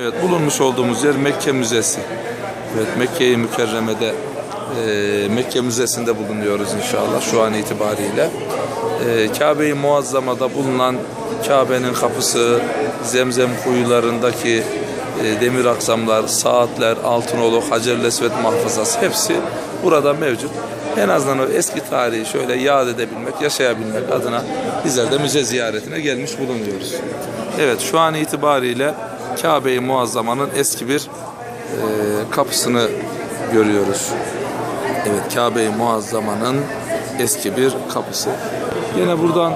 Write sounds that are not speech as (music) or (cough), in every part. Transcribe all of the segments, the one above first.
Evet bulunmuş olduğumuz yer Mekke Müzesi. Evet Mekke-i Mükerreme'de e, Mekke Müzesi'nde bulunuyoruz inşallah şu an itibariyle. E, Kabe-i Muazzama'da bulunan Kabe'nin kapısı, zemzem kuyularındaki e, demir aksamlar, saatler, altınoluk, Hacer-i Esved mahfazası hepsi burada mevcut. En azından o eski tarihi şöyle yad edebilmek, yaşayabilmek adına bizler de müze ziyaretine gelmiş bulunuyoruz. Evet şu an itibariyle Kabe-i Muazzama'nın eski bir e, kapısını görüyoruz. Evet Kabe-i Muazzama'nın eski bir kapısı. Yine buradan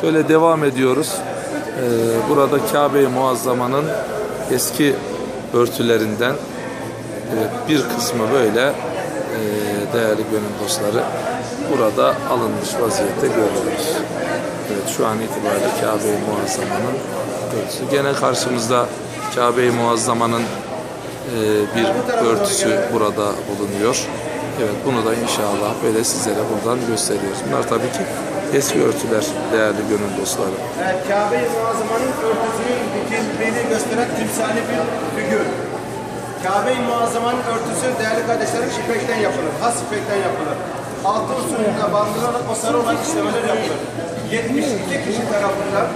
şöyle devam ediyoruz. Ee, burada Kabe-i Muazzama'nın eski örtülerinden evet, bir kısmı böyle e, değerli gönül dostları burada alınmış vaziyette görüyoruz. Evet şu an itibariyle Kabe-i Muazzama'nın örtüsü. Gene karşımızda Kabe-i Muazzama'nın e, bir örtüsü burada bulunuyor. Evet bunu da inşallah böyle sizlere buradan gösteriyoruz. Bunlar tabii ki eski örtüler değerli gönül dostları. Evet, Kabe-i Muazzama'nın örtüsünün dikildiğini gösteren timsali bir figür. Kabe-i Muazzama'nın örtüsü değerli kardeşlerim ipekten yapılır. Has ipekten yapılır. Altın suyuna bandırılarak o sarı olan işlemeler yapılır. 72 kişi tarafından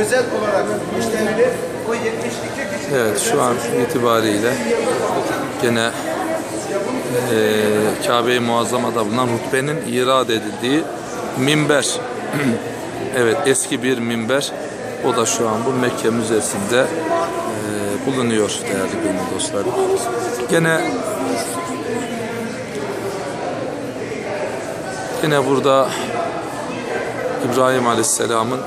özel olarak işlenilir. O 72 kişi Evet şu an itibariyle gene e, Kabe-i Muazzama'da bulunan hutbenin irad edildiği minber. (clears throat) evet eski bir minber. O da şu an bu Mekke Müzesi'nde e, bulunuyor değerli gönül dostları. Gene Yine burada İbrahim Aleyhisselam'ın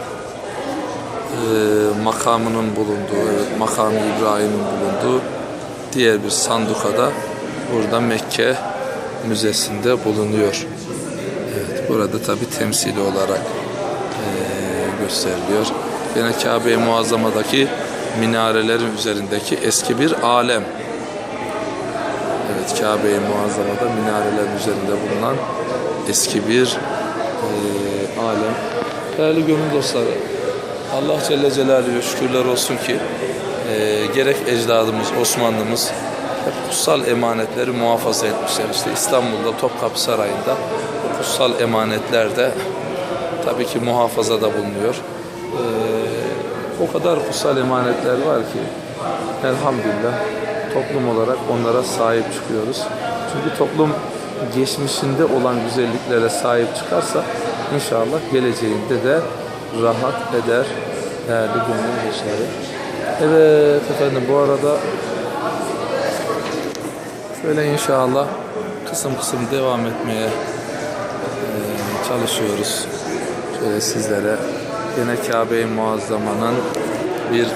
makamının bulunduğu, evet, makamı İbrahim'in bulunduğu diğer bir sandukada burada Mekke Müzesi'nde bulunuyor. Evet, burada tabi temsili olarak e, gösteriliyor. Yine Kabe-i Muazzama'daki minarelerin üzerindeki eski bir alem. Evet Kabe-i Muazzama'da minarelerin üzerinde bulunan eski bir e, alem. Değerli gönül dostları, Allah Celle Celaluhu'ya şükürler olsun ki e, gerek ecdadımız, Osmanlımız hep kutsal emanetleri muhafaza etmişler. İşte İstanbul'da Topkapı Sarayı'nda kutsal emanetler de tabii ki muhafazada bulunuyor. E, o kadar kutsal emanetler var ki elhamdülillah toplum olarak onlara sahip çıkıyoruz. Çünkü toplum geçmişinde olan güzelliklere sahip çıkarsa inşallah geleceğinde de rahat eder değerli gönül dostları. Evet efendim bu arada şöyle inşallah kısım kısım devam etmeye e, çalışıyoruz. Şöyle sizlere yine Kabe-i Muazzama'nın bir e,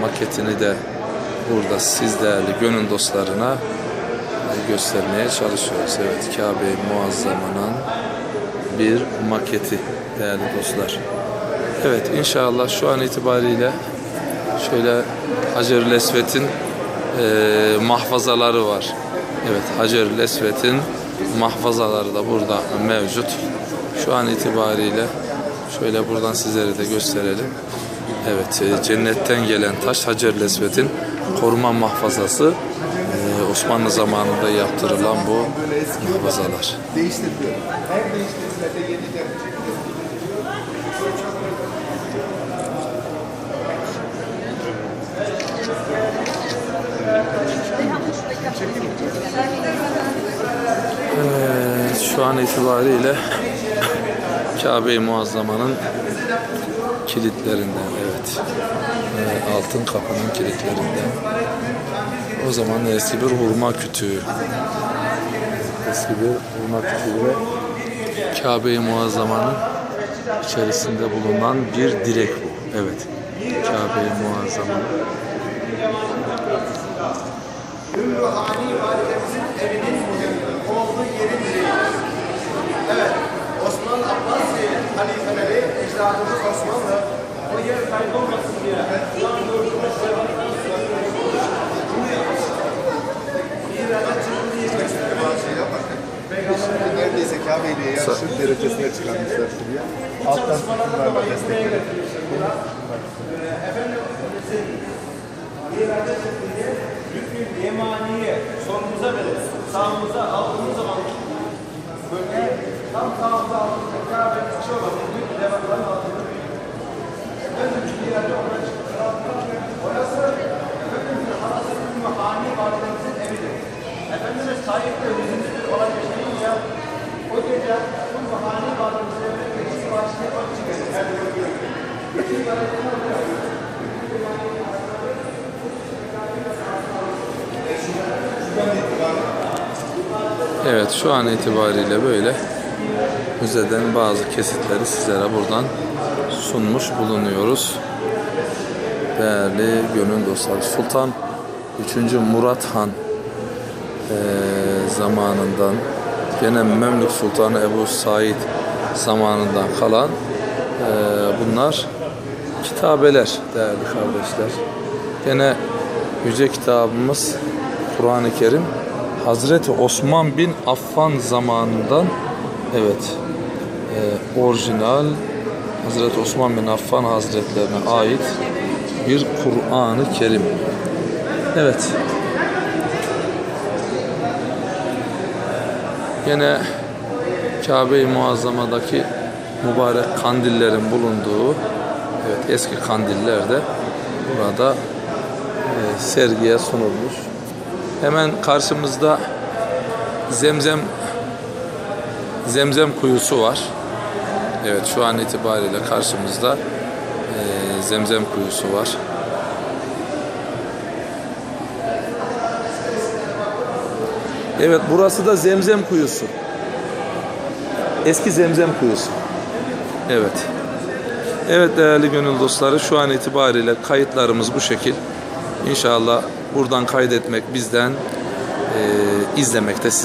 maketini de burada siz değerli gönül dostlarına e, göstermeye çalışıyoruz. Evet Kabe-i Muazzama'nın bir maketi değerli dostlar. Evet inşallah şu an itibariyle şöyle Hacer-ül Esved'in e, mahfazaları var. Evet Hacer-ül Esved'in mahfazaları da burada mevcut. Şu an itibariyle şöyle buradan sizlere de gösterelim. Evet e, cennetten gelen taş Hacer-ül Esved'in koruma mahfazası e, Osmanlı zamanında yaptırılan bu mahfazalar. Evet, şu an itibariyle Kabe-i Muazzama'nın kilitlerinden evet. Ee, altın kapının kilitlerinden. O zaman eski bir hurma kütüğü. Eski bir hurma kütüğü Kabe-i Muazzama'nın içerisinde bulunan bir direk bu. Evet. Kabe-i Muazzama'nın Ümmü Hani validemizin evinin olduğu yerin. Evet, Osmanlı Abbasi halifeleri, ecdadımız Osmanlı, o yer kaybolmasın diye. Şu an gördüğümüz Neredeyse Kabe ile yarışır derecesine çıkarmışlar şuraya. Alttan miraca çıktığında rükün yemaniye solumuza verip sağımıza aldığımız zaman böyle tam sağımıza aldığımızda Kabe'nin içi olan bütün levhaların altında Önceki miraca ona çıktığında orası Efendimiz'in hanasının ve hane validemizin evidir. Efendimiz sahipte hüzündüdür olan yaşayınca o gece tüm ve hane validemizin evine geçici başlığı onun için geldi. Bütün yaratımlar da yapıyor. Bütün yaratımlar Evet şu an itibariyle böyle müzeden bazı kesitleri sizlere buradan sunmuş bulunuyoruz. Değerli gönül dostları Sultan 3. Murat Han eee, zamanından gene Memlük Sultanı Ebu Said zamanından kalan eee, bunlar kitabeler değerli kardeşler. Gene yüce kitabımız Kur'an-ı Kerim Hazreti Osman bin Affan zamanından evet e, orijinal Hazreti Osman bin Affan Hazretlerine ait bir Kur'an-ı Kerim. Evet. Yine Kabe-i Muazzama'daki mübarek kandillerin bulunduğu evet eski kandiller de burada e, sergiye sunulmuş. Hemen karşımızda Zemzem Zemzem kuyusu var. Evet şu an itibariyle karşımızda e, Zemzem kuyusu var. Evet burası da Zemzem kuyusu. Eski Zemzem kuyusu. Evet. Evet değerli gönül dostları şu an itibariyle kayıtlarımız bu şekil. İnşallah buradan kaydetmek bizden, e, izlemek